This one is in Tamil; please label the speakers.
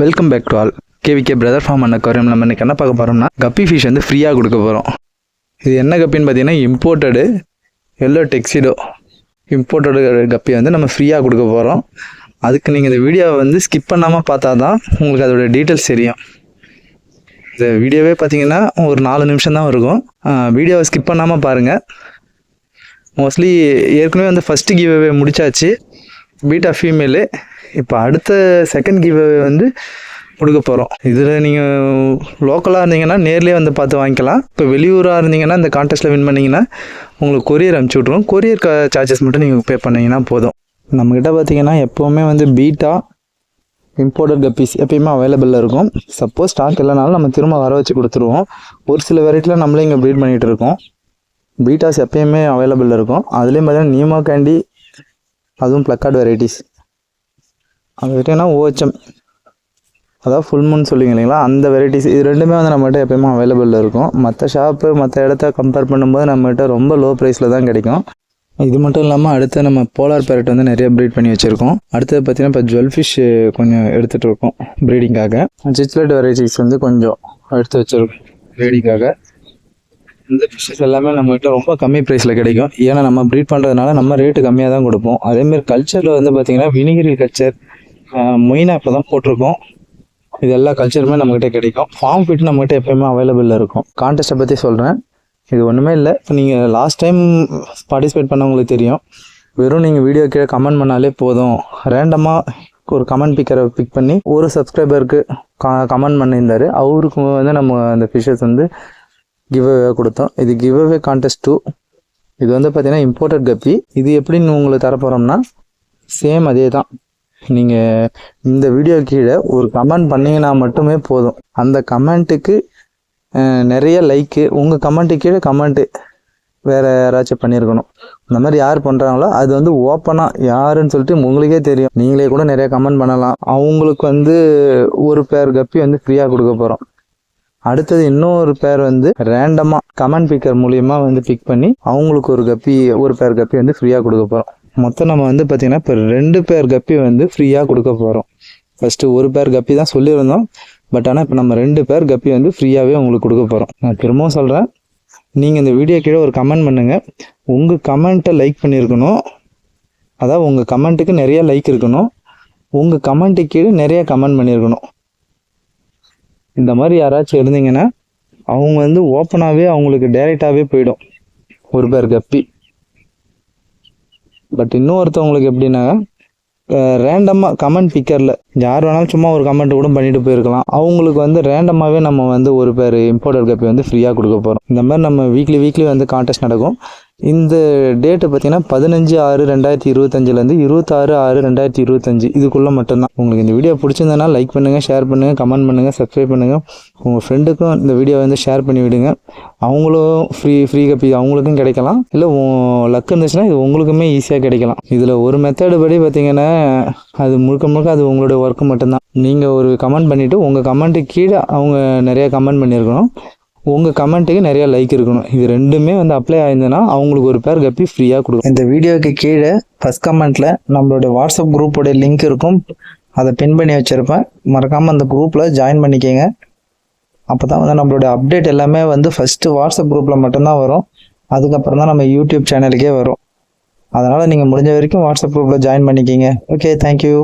Speaker 1: Welcome back to all KVK brother farm and aquarium நம்ம இன்றைக்கி என்ன பார்க்க போகிறோம்னா கப்பி ஃபிஷ் வந்து ஃப்ரீயாக கொடுக்க போகிறோம் இது என்ன கப்பின்னு பார்த்தீங்கன்னா இம்போர்ட்டடு எல்லோ டெக்ஸிடோ இம்போர்ட்டடு கப்பி வந்து நம்ம ஃப்ரீயாக கொடுக்க போகிறோம் அதுக்கு நீங்கள் இந்த வீடியோவை வந்து ஸ்கிப் பண்ணாமல் பார்த்தா தான் உங்களுக்கு அதோட டீட்டெயில்ஸ் தெரியும். இந்த வீடியோவே பார்த்தீங்கன்னா ஒரு நாலு நிமிஷம் தான் இருக்கும். வீடியோவை ஸ்கிப் பண்ணாமல் பாருங்கள் மோஸ்ட்லி ஏற்கனவே வந்து ஃபஸ்ட்டு கிவ்அவே முடிச்சாச்சு. பீட்டா ஃபீமேலு இப்போ அடுத்த செகண்ட் கிவ்அவே வந்து கொடுக்க போகிறோம் இதில் நீங்கள் லோக்கலாக இருந்தீங்கன்னா நேர்லேயே வந்து பார்த்து வாங்கிக்கலாம். இப்போ வெளியூராக இருந்தீங்கன்னா இந்த கான்டெஸ்ட்டில் வின் பண்ணிங்கன்னா உங்களுக்கு கொரியர் அனுப்பிச்சி விட்ருவோம் கொரியர் சார்ஜஸ் மட்டும் நீங்கள் பே பண்ணிங்கன்னா போதும். நம்மக்கிட்ட பார்த்தீங்கன்னா எப்போவுமே வந்து பீட்டா இம்போர்ட்டட் கப்பீஸ் எப்பயுமே அவைலபிளில் இருக்கும். சப்போஸ் ஸ்டாக் இல்லைனாலும் நம்ம திரும்ப வர வச்சு கொடுத்துருவோம். ஒரு சில வெரைட்டியில் நம்மளே இங்கே ப்ரீட் பண்ணிகிட்டு இருக்கோம். பீட்டாஸ் எப்பயுமே அவைலபிளில் இருக்கும். அதுலேயும் பார்த்தீங்கன்னா நீமோ கேண்டி அதுவும் ப்ளக்கார்ட் வெரைட்டிஸ் அது விட்டீங்கன்னா ஓஹெச்எம். அதாவது ஃபுல் மூன் சொல்லுவீங்க இல்லைங்களா? அந்த வெரைட்டிஸ் இது ரெண்டுமே வந்து நம்மகிட்ட எப்பயுமே அவைலபிளில் இருக்கும். மற்ற ஷாப்பு மற்ற இடத்த கம்பேர் பண்ணும்போது நம்மகிட்ட ரொம்ப லோ ப்ரைஸில் தான் கிடைக்கும். இது மட்டும் இல்லாமல் அடுத்து நம்ம போலார் பேரட் வந்து நிறைய ப்ரீட் பண்ணி வச்சுருக்கோம். அடுத்தது பார்த்தீங்கன்னா இப்போ ஜுவல் ஃபிஷ் கொஞ்சம் எடுத்துகிட்டு இருக்கோம் ப்ரீடிங்காக சிச்லெட் வெரைட்டிஸ் வந்து கொஞ்சம் எடுத்து வச்சுருக்கோம் ப்ரீடிங்காக இந்த ஃபிஷ்ஷஸ் எல்லாமே நம்மகிட்ட ரொம்ப கம்மி ப்ரைஸில் கிடைக்கும். ஏன்னா நம்ம ப்ரீட் பண்ணுறதுனால நம்ம ரேட்டு கம்மியாக தான் கொடுப்போம் அதேமாரி கல்ச்சரில் வந்து பார்த்திங்கன்னா வினிகிரி கல்ச்சர் மொயினா இப்போ தான் போட்டிருக்கோம். இது எல்லா கல்ச்சருமே நம்மகிட்ட கிடைக்கும். ஃபார்ம் ஃபிட் நம்மகிட்ட எப்பயுமே அவைலபிளில் இருக்கும். கான்டெஸ்ட்டை பற்றி சொல்கிறேன் இது ஒன்றுமே இல்லை. இப்போ நீங்கள் லாஸ்ட் டைம் பார்ட்டிசிபேட் பண்ணவங்களுக்கு தெரியும். வெறும் நீங்கள் வீடியோ கீழே கமெண்ட் பண்ணாலே போதும். ரேண்டமாக ஒரு கமெண்ட் பிக்கரை பிக் பண்ணி ஒரு சப்ஸ்கிரைபருக்கு கமெண்ட் பண்ணியிருந்தார். அவருக்கு வந்து நம்ம அந்த ஃபிஷஸ் வந்து கிவ் கொடுத்தோம். இது கிவ் அவே கான்டெஸ்ட் டூ இது வந்து பார்த்தீங்கன்னா இம்போர்ட்டட் கப்பி. இது எப்படின்னு உங்களுக்கு தரப்போகிறோம்னா சேம் அதே தான் நீங்கள் இந்த வீடியோ கீழே ஒரு கமெண்ட் பண்ணிங்கன்னா மட்டுமே போதும். அந்த கமெண்ட்டுக்கு நிறைய லைக்கு உங்கள் கமெண்ட்டு கீழே கமெண்ட்டு வேறு யாராச்சும் பண்ணியிருக்கணும் இந்த மாதிரி யார் பண்ணுறாங்களோ அது வந்து ஓப்பனாக யாருன்னு சொல்லிட்டு உங்களுக்கே தெரியும். நீங்களே கூட நிறைய கமெண்ட் பண்ணலாம். அவங்களுக்கு வந்து ஒரு பேர் கப்பி வந்து ஃப்ரீயாக கொடுக்க போகிறோம் அடுத்தது இன்னொரு பேர் வந்து ரேண்டமாக கமெண்ட் பிக்கர் மூலியமாக வந்து பிக் பண்ணி அவங்களுக்கு ஒரு கப்பி ஒரு பேர் கப்பி வந்து ஃப்ரீயாக கொடுக்க போகிறோம் மொத்தம் நம்ம வந்து பார்த்திங்கன்னா இப்போ ரெண்டு பேர் கப்பி வந்து ஃப்ரீயாக கொடுக்க போகிறோம் ஃபஸ்ட்டு ஒரு பேர் கப்பி தான் சொல்லியிருந்தோம். பட் ஆனால் இப்போ நம்ம ரெண்டு பேர் கப்பி வந்து ஃப்ரீயாகவே உங்களுக்கு கொடுக்க போகிறோம் நான் திரும்பவும் சொல்கிறேன் நீங்கள் இந்த வீடியோ கீழே ஒரு கமெண்ட் பண்ணுங்கள் உங்கள் கமெண்ட்டை லைக் பண்ணியிருக்கணும். அதாவது உங்கள் கமெண்ட்டுக்கு நிறைய லைக் இருக்கணும். உங்கள் கமெண்ட்டு கீழே நிறைய கமெண்ட் பண்ணியிருக்கணும். இந்த மாதிரி யாராச்சும் இருந்தீங்கன்னா அவங்க வந்து ஓப்பனாகவே அவங்களுக்கு டைரெக்டாகவே போயிடும். ஒரு பேர் கப்பி. பட் இன்னொருத்தவங்களுக்கு எப்படின்னா ரேண்டமாக கமெண்ட் பிக்கரில் யார் வேணாலும் சும்மா ஒரு கமெண்ட் கூட பண்ணிட்டு போயிருக்கலாம். அவங்களுக்கு வந்து ரேண்டமாகவே நம்ம வந்து ஒரு பேர் இம்போர்ட்டர் கப்பி வந்து ஃப்ரீயாக கொடுக்க போகிறோம் இந்த மாதிரி நம்ம வீக்லி வீக்லி வந்து கான்டெஸ்ட் நடக்கும். இந்த டேட்டு பார்த்தீங்கன்னா பதினஞ்சு ஆறு ரெண்டாயிரத்தி இருபத்தஞ்சிலேருந்து இருபத்தாறு ஆறு ரெண்டாயிரத்தி இருபத்தஞ்சு. இதுக்குள்ளே மட்டும்தான். உங்களுக்கு இந்த வீடியோ பிடிச்சிருந்தனா லைக் பண்ணுங்கள் ஷேர் பண்ணுங்கள் கமெண்ட் பண்ணுங்கள் சப்ஸ்கிரைப் பண்ணுங்கள் உங்கள் ஃப்ரெண்டுக்கும் இந்த வீடியோ வந்து ஷேர் பண்ணி விடுங்க. அவங்களும் ஃப்ரீ ஃப்ரீ கப்பி அவங்களுக்கும் கிடைக்கலாம். இல்லை லக் இருந்துச்சுன்னா இது உங்களுக்குமே ஈஸியாக கிடைக்கலாம். இதில் ஒரு மெத்தடு படி பார்த்தீங்கன்னா அது முழுக்க முழுக்க அது உங்களுடைய ஒர்க்கு மட்டும்தான். நீங்கள் ஒரு கமெண்ட் பண்ணிவிட்டு உங்கள் கமெண்ட்டு கீழே அவங்க நிறையா கமெண்ட் பண்ணியிருக்கணும். உங்கள் கமெண்ட்டுக்கு நிறைய லைக் இருக்கணும். இது ரெண்டுமே வந்து அப்ளை ஆயிருந்ததுன்னா அவங்களுக்கு ஒரு பேர் கப்பி ஃப்ரீயாக கொடுக்கும் இந்த வீடியோக்கு கீழே ஃபஸ்ட் கமெண்ட்டில் நம்மளோட வாட்ஸ்அப் குரூப்போட லிங்க் இருக்கும். அதை பின் பண்ணி வச்சுருப்பேன். மறக்காமல் அந்த குரூப்பில் ஜாயின் பண்ணிக்கோங்க. அப்போ தான் வந்து நம்மளோட அப்டேட் எல்லாமே வந்து ஃபஸ்ட்டு வாட்ஸ்அப் குரூப்பில் மட்டும்தான் வரும். அதுக்கப்புறம் தான் நம்ம யூடியூப் சேனலுக்கே வரும். அதனால் நீங்கள் முடிஞ்ச வரைக்கும் வாட்ஸ்அப் குரூப்பில் ஜாயின் பண்ணிக்கிங்க. Okay thank you